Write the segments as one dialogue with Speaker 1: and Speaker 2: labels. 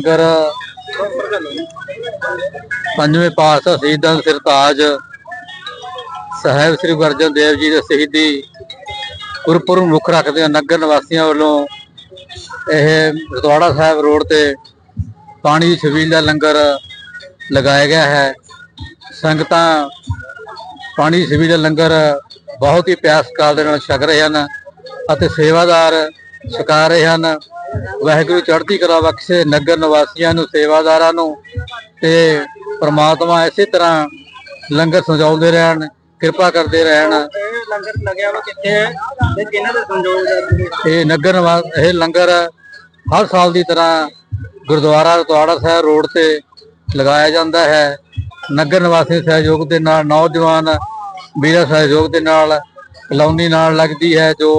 Speaker 1: ਲੰਗਰ। ਪੰਜਵੇਂ ਪਾਤਸ਼ਾਹ ਸ਼ਹੀਦਾਂ ਦੇ ਸਰਤਾਜ। ਸਾਹਿਬ ਸ੍ਰੀ ਗੁਰੂ ਅਰਜਨ ਦੇਵ ਜੀ ਦੇ ਸ਼ਹੀਦੀ। ਗੁਰਪੁਰਬ ਨੂੰ ਮੁੱਖ ਰੱਖਦੇ ਨਗਰ ਨਿਵਾਸੀਆਂ ਵੱਲੋਂ। ਇਹ ਰਤਵਾੜਾ ਸਾਹਿਬ ਰੋਡ ਤੇ ਪਾਣੀ ਦੀ ਛਬੀਲ ਦਾ ਲੰਗਰ ਲਗਾਇਆ ਗਿਆ ਹੈ। ਸੰਗਤਾਂ ਪਾਣੀ ਦੀ ਛਬੀਲ ਦਾ ਲੰਗਰ ਬਹੁਤ ਹੀ ਪਿਆਸ ਕਾਲ ਦੇ ਨਾਲ ਛਕ ਰਹੇ ਹਨ ਅਤੇ ਸੇਵਾਦਾਰ ਛਕਾ ਰਹੇ ਹਨ। ਵਾਹਿਗੁਰੂ ਚੜ੍ਹਦੀ ਕਲਾ ਬਖਸ਼ੇ, ਨਗਰ ਨਿਵਾਸੀਆਂ ਨੂੰ, ਸੇਵਾਦਾਰਾਂ ਨੂੰ ਤੇ ਪ੍ਰਮਾਤਮਾ ਇਸੇ ਤਰ੍ਹਾਂ ਲੰਗਰ ਸਜਾਉਂਦੇ ਰਹਿਣ, ਕਿਰਪਾ ਕਰਦੇ ਰਹਿਣ।
Speaker 2: ਇਹ ਲੰਗਰ ਲੱਗਿਆ ਵਾ ਕਿੱਥੇ ਹੈ ਤੇ ਕਿਹਨਾਂ ਦੇ ਸੰਯੋਗ
Speaker 1: ਇਹ ਨਗਰ ਇਹ ਲੰਗਰ ਹਰ ਸਾਲ ਦੀ ਤਰ੍ਹਾਂ ਗੁਰਦੁਆਰਾ ਰਤਵਾੜਾ ਸਾਹਿਬ ਰੋਡ ਤੇ ਲਗਾਇਆ ਜਾਂਦਾ ਹੈ। ਨਗਰ ਨਿਵਾਸੀ ਸਹਿਯੋਗ ਦੇ ਨਾਲ, ਨੌਜਵਾਨ ਵੀਰਾਂ ਸਹਿਯੋਗ ਦੇ ਨਾਲ, ਕਲੋਨੀ ਨਾਲ ਲੱਗਦੀ ਹੈ ਜੋ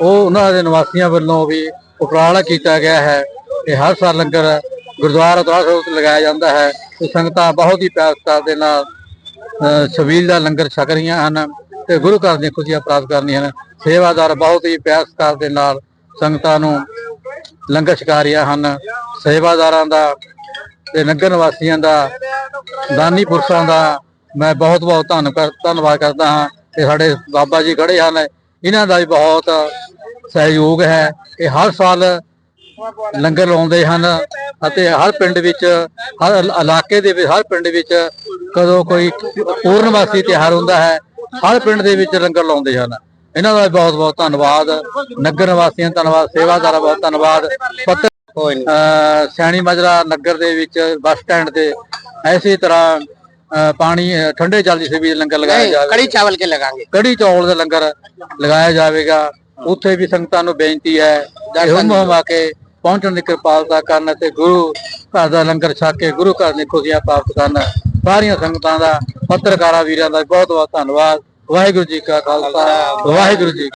Speaker 1: ਉਹ ਉਹਨਾਂ ਦੇ ਨਿਵਾਸੀਆਂ ਵੱਲੋਂ ਵੀ ਉਪਰਾਲਾ ਕੀਤਾ ਗਿਆ ਹੈ ਇਹ ਹਰ ਸਾਲ ਲੰਗਰ ਗੁਰਦੁਆਰਾ ਰਤਵਾੜਾ ਸਾਹਿਬ ਲਗਾਇਆ ਜਾਂਦਾ ਹੈ ਤੇ ਸੰਗਤਾਂ ਬਹੁਤ ਹੀ ਪਿਆਰ ਸਤਿਕਾਰ ਦੇ ਨਾਲ, ਅਹ, ਛਬੀਲ ਦਾ ਲੰਗਰ ਛਕ ਰਹੀਆਂ ਹਨ ਤੇ ਗੁਰੂ ਘਰ ਦੀਆਂ ਖੁਸ਼ੀਆਂ ਪ੍ਰਾਪਤ ਕਰਨੀਆਂ ਹਨ। ਸੇਵਾਦਾਰ ਬਹੁਤ ਹੀ ਪਿਆਰ ਸਤਿਕਾਰ ਦੇ ਨਾਲ ਸੰਗਤਾਂ ਨੂੰ ਲੰਗਰ ਛਕਾ ਰਹੀਆਂ ਹਨ। ਸੇਵਾਦਾਰਾਂ ਦਾ ਤੇ ਨਗਰ ਨਿਵਾਸੀਆਂ ਦਾ, ਦਾਨੀ ਪੁਰਸ਼ਾਂ ਦਾ ਮੈਂ ਬਹੁਤ ਬਹੁਤ ਧੰਨਵਾਦ ਧੰਨਵਾਦ ਕਰਦਾ ਹਾਂ ਤੇ ਸਾਡੇ ਬਾਬਾ ਜੀ ਖੜੇ ਹਨ। ਇਹਨਾਂ ਦਾ ਵੀ ਬਹੁਤ ਸਹਿਯੋਗ ਹੈ। ਇਹ ਹਰ ਸਾਲ ਲੰਗਰ ਲਾਉਂਦੇ ਹਨ ਅਤੇ ਹਰ ਪਿੰਡ ਵਿੱਚ ਹਰ ਇਲਾਕੇ ਦੇ ਵਿੱਚ ਹਰ ਪਿੰਡ ਵਿੱਚ ਕਦੋਂ ਕੋਈ ਪੂਰਨਮਾਸੀ ਤਿਹਾਰ ਹੁੰਦਾ ਹੈ ਹਰ ਪਿੰਡ ਦੇ ਵਿੱਚ ਲੰਗਰ ਲਾਉਂਦੇ ਹਨ। ਇਹਨਾਂ ਦਾ ਬਹੁਤ ਬਹੁਤ ਧੰਨਵਾਦ। ਨਗਰ ਨਿਵਾਸੀਆਂ ਧੰਨਵਾਦ ਸੇਵਾਦਾਰਾਂ ਬਹੁਤ ਧੰਨਵਾਦ। ਪੱਤਰ ਸਿਆਣੀ ਮਜਰਾ ਨਗਰ ਦੇ ਵਿੱਚ ਬੱਸ ਸਟੈਂਡ ਤੇ ਐਸੀ ਤਰ੍ਹਾਂ ਪਾਣੀ ਠੰਡੇ ਜਲ ਦੀ ਸੇਵੀ ਲੰਗਰ ਲਗਾਇਆ ਜਾਵੇ
Speaker 2: ਕੜੀ ਚਾਵਲ ਕੇ ਲਗਾਗੇ।
Speaker 1: ਕੜੀ ਚੌਲ ਦਾ ਲੰਗਰ ਲਗਾਇਆ ਜਾਵੇਗਾ। ਉੱਥੇ ਵੀ ਸੰਗਤਾਂ ਨੂੰ ਬੇਨਤੀ ਹੈ ਕਿ ਹੁਮ ਹੁਮਾ ਕੇ ਪਹੁੰਚਣ ਦੀ ਕਿਰਪਾਲਤਾ ਕਰਨ ਤੇ ਗੁਰੂ ਘਰ ਦਾ ਲੰਗਰ ਛਕ ਕੇ ਗੁਰੂ ਘਰ ਦੀ ਖੁਸ਼ੀਆਂ ਪ੍ਰਾਪਤ ਕਰਨ। ਸਾਰੀਆਂ ਸੰਗਤਾਂ ਦਾ ਪੱਤਰਕਾਰਾਂ ਵੀਰਾਂ ਦਾ ਬਹੁਤ ਬਹੁਤ ਧੰਨਵਾਦ। ਵਾਹਿਗੁਰੂ ਜੀ ਕਾ ਖਾਲਸਾ ਵਾਹਿਗੁਰੂ ਜੀ